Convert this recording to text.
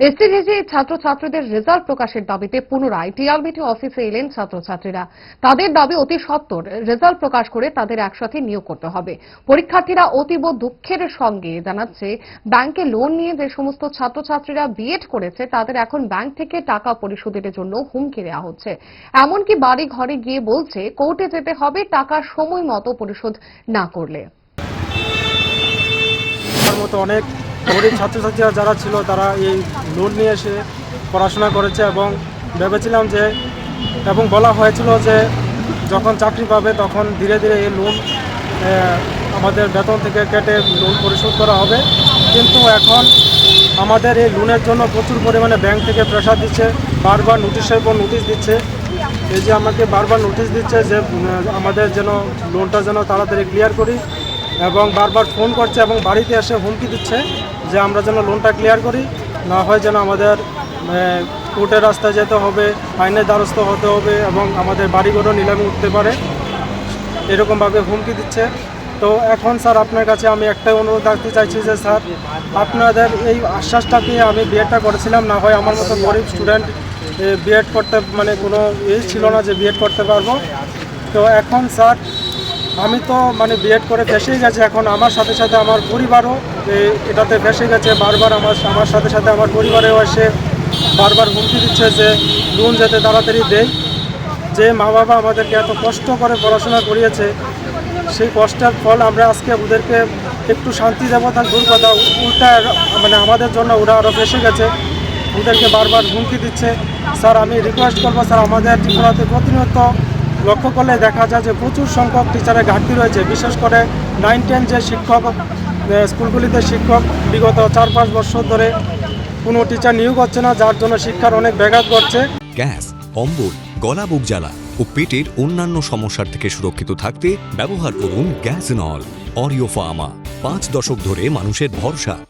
এসটিডিজি ছাত্রছাত্রীদের রেজাল্ট প্রকাশের দাবিতে পুনরায় টিআরবিটি অফিসে এলেন ছাত্রছাত্রীরা। তাদের দাবি অতি সত্বর, রেজাল্ট প্রকাশ করে তাদের একসাথে নিয়োগ করতে হবে। পরীক্ষার্থীরা অতীব দুঃখের সঙ্গে জানাচ্ছে, ব্যাংকে লোন নিয়ে যে সমস্ত ছাত্রছাত্রীরা বিএড করেছে, তাদের এখন ব্যাংক থেকে টাকা পরিশোধের জন্য হুমকি দেওয়া হচ্ছে। এমনকি বাড়ি ঘরে গিয়ে বলছে, কোর্টে যেতে হবে, টাকা সময় মতো পরিশোধ না করলে। অনেক গরিব ছাত্রছাত্রীরা যারা ছিল, তারা এই লোন নিয়ে এসে পড়াশোনা করেছে এবং ভেবেছিলাম যে, এবং বলা হয়েছিল যে, যখন চাকরি পাবে তখন ধীরে ধীরে এই লোন আমাদের বেতন থেকে কেটে লোন পরিশোধ করা হবে। কিন্তু এখন আমাদের এই লোনের জন্য প্রচুর পরিমাণে ব্যাংক থেকে প্রেশার দিচ্ছে, বারবার নোটিশের পর নোটিশ দিচ্ছে। এই যে আমাকে বারবার নোটিশ দিচ্ছে যে, আমাদের যেন লোনটা যেন তাড়াতাড়ি ক্লিয়ার করি এবং বারবার ফোন করছে এবং বাড়িতে এসে হুমকি দিচ্ছে। যে আমরা যেন লোনটা ক্লিয়ার করি, না হয় যেন আমাদের কোর্টের রাস্তায় যেতে হবে, আইনের দ্বারস্থ হতে হবে এবং আমাদের বাড়িঘরও নিলামে উঠতে পারে। এরকমভাবে হুমকি দিচ্ছে। তো এখন স্যার আপনার কাছে আমি একটাই অনুরোধ রাখতে চাইছি যে স্যার, আপনাদের এই আশ্বাসটা পেয়ে আমি বিএডটা করেছিলাম, না হয় আমার মতো গরিব স্টুডেন্ট বিএড করতে মানে কোনো এই ছিল না যে বিএড করতে পারব। তো এখন স্যার আমি তো মানে বিএড করে ফেসেই গেছে এখন। আমার সাথে সাথে আমার পরিবারও এটাতে ফেসে গেছে। বারবার আমার আমার সাথে সাথে আমার পরিবারেও এসে বারবার হুমকি দিচ্ছে যে, লোন যাতে তাড়াতাড়ি দেয় যে মা বাবা আমাদেরকে এত কষ্ট করে পড়াশোনা করিয়েছে, সেই কষ্টের ফল আমরা আজকে ওদেরকে একটু শান্তি দেবো, তার দূর কথা উল্টা মানে আমাদের জন্য ওরা আরও ফেসে গেছে। ওদেরকে বারবার হুমকি দিচ্ছে। স্যার, আমি রিকোয়েস্ট করব, স্যার, আমাদের ত্রিপুরাতে প্রতিনিয়ত লক্ষ্য করলে দেখা যায় যে প্রচুর সংখ্যক টিচারের ঘাটতি রয়েছে। বিশেষ করে নাইন টেন যে শিক্ষক স্কুলগুলিতে শিক্ষক বিগত চার পাঁচ বছর ধরে কোনো টিচার নিয়োগ হচ্ছে না, যার জন্য শিক্ষার অনেক ব্যাঘাত ঘটছে। গ্যাস, অম্বল, গলা বুক জ্বালা ও পেটের অন্যান্য সমস্যার থেকে সুরক্ষিত থাকতে ব্যবহার করুন গ্যাস নল, অরিও ফার্মা। পাঁচ দশক ধরে মানুষের ভরসা।